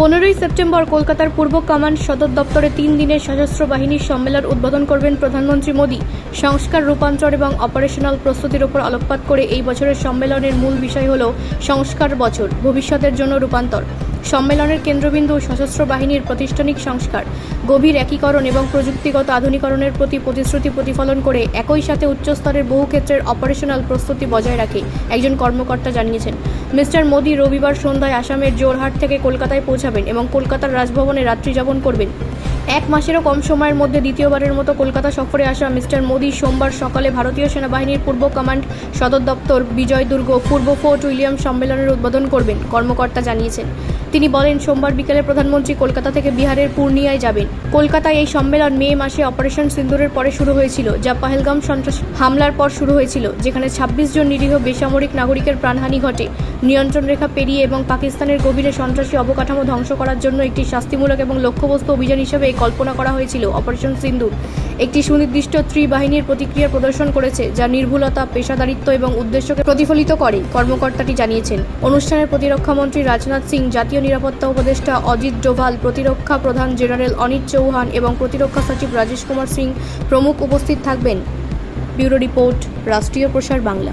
পনেরোই সেপ্টেম্বর কলকাতার পূর্ব কমান্ড সদর দপ্তরে তিন দিনের সশস্ত্র বাহিনীর সম্মেলন উদ্বোধন করবেন প্রধানমন্ত্রী মোদী। সংস্কার রূপান্তর এবং অপারেশনাল প্রস্তুতির উপর আলোকপাত করে এই বছরের সম্মেলনের মূল বিষয় হল সংস্কার বছর, ভবিষ্যতের জন্য রূপান্তর। সম্মেলনের কেন্দ্রবিন্দু সশস্ত্র বাহিনীর প্রাতিষ্ঠানিক সংস্কার, গভীর একীকরণ এবং প্রযুক্তিগত আধুনিকরণের প্রতি প্রতিশ্রুতি প্রতিফলন করে একই সাথে উচ্চস্তরের বহু ক্ষেত্রের অপারেশনাল প্রস্তুতি বজায় রাখে, একজন কর্মকর্তা জানিয়েছেন। মিস্টার মোদী রবিবার সন্ধ্যায় আসামের জোরহাট থেকে কলকাতায় পৌঁছাবেন এবং কলকাতার রাজভবনে রাত্রি যাপন করবেন। এক মাসেরও কম সময়ের মধ্যে দ্বিতীয়বারের মতো কলকাতা সফরে আসা মিস্টার মোদি সোমবার সকালে ভারতীয় সেনাবাহিনীর পূর্ব কমান্ড সদর দপ্তর বিজয় দুর্গ পূর্ব ফোর্ট উইলিয়াম সম্মেলনের উদ্বোধন করবেন, কর্মকর্তা জানিয়েছেন। তিনি বলেন, সোমবার বিকেলে প্রধানমন্ত্রী কলকাতা থেকে বিহারের পূর্ণিয়ায় যাবেন। কলকাতায় এই সম্মেলন মে মাসে অপারেশন সিন্দুরের পরে শুরু হয়েছিল, যা পাহেলগাম সন্ত্রাসী হামলার পর শুরু হয়েছিল, যেখানে ২৬ জন নিরীহ বেসামরিক নাগরিকের প্রাণহানি ঘটে। নিয়ন্ত্রণ রেখা পেরিয়ে এবং পাকিস্তানের গভীরে সন্ত্রাসী অবকাঠামো ধ্বংস করার জন্য একটি শাস্তিমূলক এবং লক্ষ্যবস্তু অভিযান হিসেবে কল্পনা করা হয়েছিল। অপারেশন সিন্দুর, একটি সুনির্দিষ্ট ত্রিবাহিনীর প্রতিক্রিয়া প্রদর্শন করেছে, যা নির্ভুলতা, পেশাদারিত্ব এবং উদ্দেশ্যকে প্রতিফলিত করে, কর্মকর্তাটি জানিয়েছেন। অনুষ্ঠানের প্রতিরক্ষা মন্ত্রী রাজনাথ সিং, জাতীয় নিরাপত্তা উপদেষ্টা অজিত ডোভাল, প্রতিরক্ষা প্রধান জেনারেল অনিত চৌহান এবং প্রতিরক্ষা সচিব রাজেশ কুমার সিং প্রমুখ উপস্থিত থাকবেন। ব্যুরো রিপোর্ট, রাষ্ট্রীয় প্রসার বাংলা।